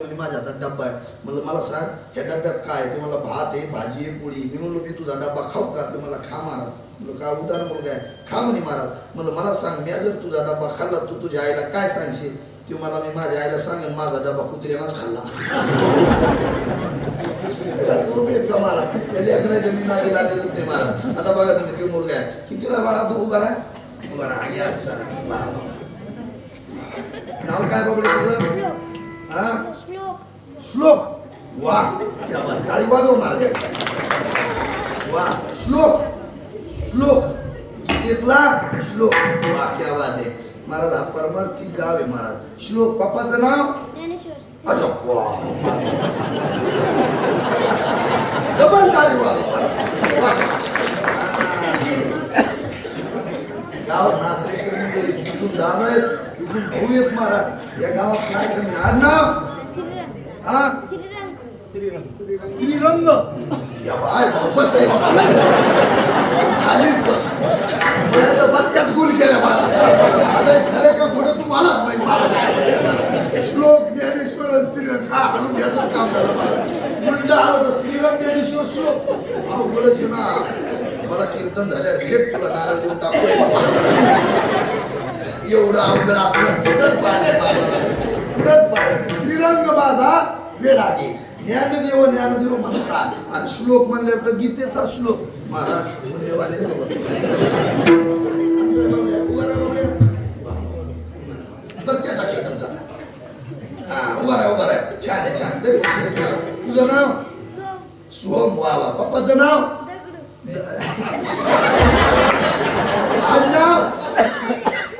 माझ्या हातात डब्बा आहे. म्हणलं मला सांग ह्या डब्यात काय? ते मला भात आहे भाजी आहे पोळी मी म्हणलो मी तुझा डब्बा खाऊ का? ते मला खा महाराज. म्हणलं का? उदार मुलगा आहे. खा म्हणे महाराज. म्हणलं मला सांग मी जर तुझा डब्बा खाल्ला तू तुझ्या आईला काय सांगशील? ती मला मी माझ्या आईला सांगेन माझा डब्बा कुत्र्यानंच खाल्ला. तो कमाल आहे. त्या लेकराच्या मी लागतच नाही महाराज. आता बघा तुम्ही ते मुलगा आहे. कितीला बाळा तू उभा राहा? राहा. नाव काय बाबडे तुझं? हा? श्लोक. वा. टाळी वाजव महाराज. वा. श्लोक. श्लोक. तिथला श्लोक. वा क्या बात आहे. महाराज हा परमार्थिक गाव आहे महाराज. श्लोक. पप्पाचं नाव? अरे वा. डबल टाळी वाजव. गाव नातेवाईक मंडळी आहेत महाराज या गावात काय कमी आडनाव? श्रीरंग. हा? श्रीरंग. या बाय बस आहे खालीच बस. बत्त्याच गुल केल्या मला आता खरे का खोटं तू मलाच माहिती मला श्लोक ज्ञानेश्वर श्रीरंग. हा आणून घ्यायचंच काम झालं मला आलं तर श्रीरंग ज्ञानेश्वर श्लोक. अहो बोलायचे ना. मला कीर्तन झाल्यावर भेट तुला नारळ देऊन टाकतोय. एवढं अवघड आपलं कुठंच पाहिजे. कुठंच पाहिजे श्रीरंग माझा वेळा घे ज्ञानदेव ज्ञानदेव म्हणतात. आणि श्लोक म्हणल्यावर तर गीतेचा श्लोक. महाराज त्याचा हा उभा राहा उभा राहा. छान आहे छान. तुझं. नाव? सोम. वा वा. पप्पाचं नाव? दगडू. आज नाव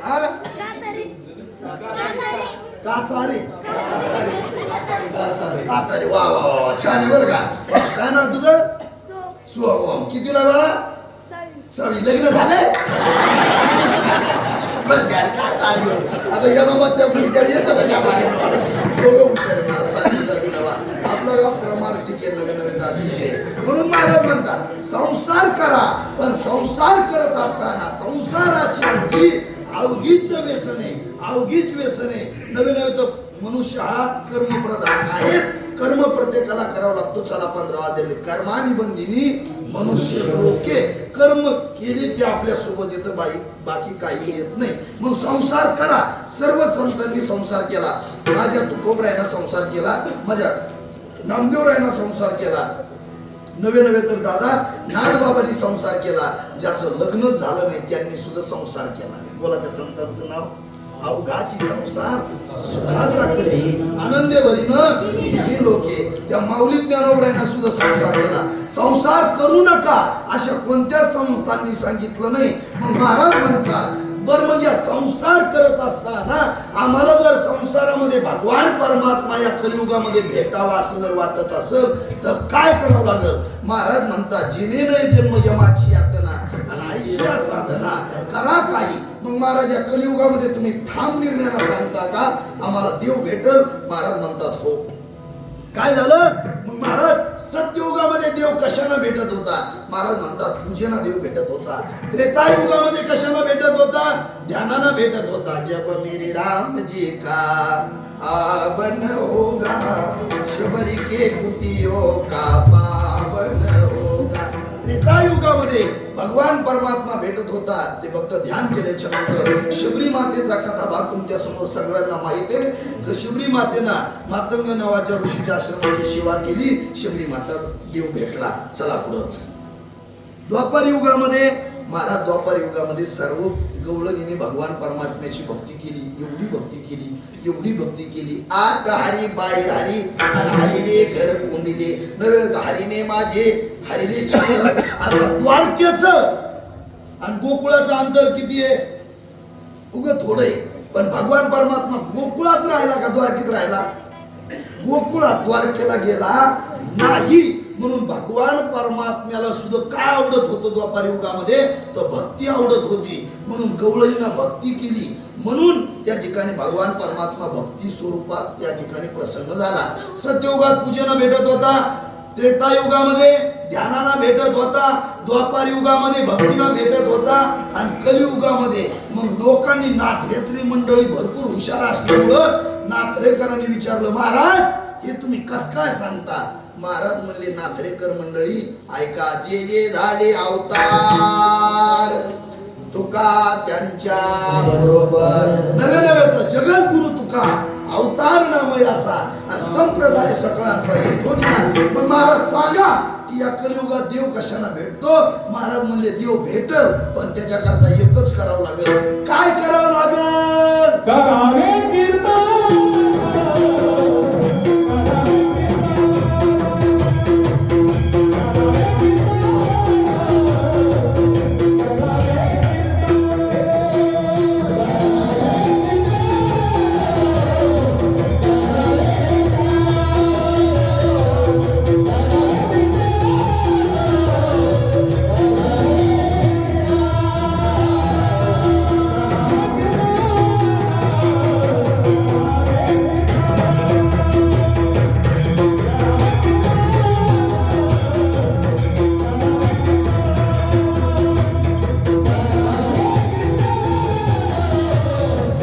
हा कातारी कातारी काचारे वा वा वा छान बरं का. काय नाव तुझं? सोम कितीला बाळा? सावी लग्न झाले? बस काय? आता या बाबा त्या मुलीकडे येतं का त्या बाळाला? दोघं हुशार आहे मला साधी साधी नवा आपला गाव प्रमार्थिक आहे नवे नवे दादीचे म्हणून महाराज म्हणतात संसार करा पण संसार करत असताना संसाराची अवघी अवघीच व्यसन आहे. अवघीच व्यसन नवीन नवे तर मनुष्य हा कर्मप्रधान आहे कर्म प्रत्येकाला करावा लागतो. चला पंधरा वाजले. कर्मानी बंदिनी मनुष्य लोके कर्म केले ते आपल्यासोबत येतं. बाई बाकी काही येत नाही. मग संसार करा. सर्व संतांनी संसार केला. माझ्या तुकोबरायना संसार केला. माझ्या नामदेवरायना संसार केला. नवे नवे तर दादा नागबाबांनी संसार केला. ज्याचं लग्न झालं नाही त्यांनी सुद्धा संसार केला. बोला त्या संतांचं नाव. अवघाची संसार सुखाचा करे आनंदे भरीन ही लोके त्या माऊली ज्ञानोबरायना सुद्धा संसार केला. संसार करू नका अशा कोणत्या संतांनी सांगितलं नाही. महाराज म्हणतात बर या संसार करत असताना आम्हाला जर संसारामध्ये भगवान परमात्मा या कलियुगामध्ये भेटावा असं जर वाटत असेल तर काय करावं लागल? महाराज म्हणतात जिने नाही जन्म यमाची यातना आणि आयुष्या साधना करा काही. मग महाराज या कलियुगामध्ये तुम्ही ठाम निर्णयाला सांगता का? आम्हाला देव भेटल महाराज म्हणतात हो. काय झालं? मग महाराज सत्ययुगामध्ये देव कशानं भेटत होता? महाराज म्हणतात पूजेना देव भेटत होता. त्रेतायुगामध्ये कशानं भेटत होता? ध्यानानं भेटत होता. जब मेरे राम जी का आवन होगा शबरी के कुटियों का पा त्रेतायुगामध्ये भगवान परमात्मा भेटत होता ते फक्त ध्यान केल्याच्यानंतर शिबरी मातेचा कथा भाग तुमच्यासमोर सगळ्यांना माहिती आहे. शिबरी मातेना मातंग नावाच्या ऋषीच्या आश्रमाची सेवा केली. शिबरी माता देव भेटला. चला पुढं. द्वापार युगामध्ये महाराज द्वापार युगामध्ये सर्व गवळणीने भगवान परमात्म्याची भक्ती केली एवढी भक्ती केली एवढी भक्ती केली. आत हरी बाहेर हरी हरीने घर कोंडिले. नवे हरीने माझे आता द्वारकेच आणि गोकुळाचं अंतर किती आहे? उग थोडं आहे पण भगवान परमात्मा गोकुळात राहिला का द्वारकेत राहिला? गोकुळात द्वारकेला गेला नाही. म्हणून भगवान परमात्म्याला सुद्धा काय आवडत होतं द्वापार युगामध्ये तर भक्ती आवडत होती. म्हणून गवळीनं भक्ती केली. म्हणून त्या ठिकाणी भगवान परमात्मा भक्ती स्वरूपात त्या ठिकाणी प्रसन्न झाला. सत्ययुगात पूजेनं भेटत होता. त्रेतायुगामध्ये ध्यानाला भेटत होता द्वापार युगामध्ये भक्तीला भेटत होता आणि कलियुगामध्ये मग लोकांनी नाथरेत्री मंडळी भरपूर हुशार असल्यामुळं नाथरेकरांनी विचारलं महाराज हे तुम्ही कस काय सांगता? महाराज म्हणले नाथरेकर मंडळी ऐका जे जे झाले अवतार तुका त्यांच्या बरोबर. नव्या नव्या जगन गुरु तुका. आणि संप्रदाय सगळ्यांचा येतो पण महाराज सांगा की या कलियुगात देव कशाला भेटतो? महाराज म्हणले देव भेटल पण त्याच्याकरता एकच करावं लागेल. काय करावं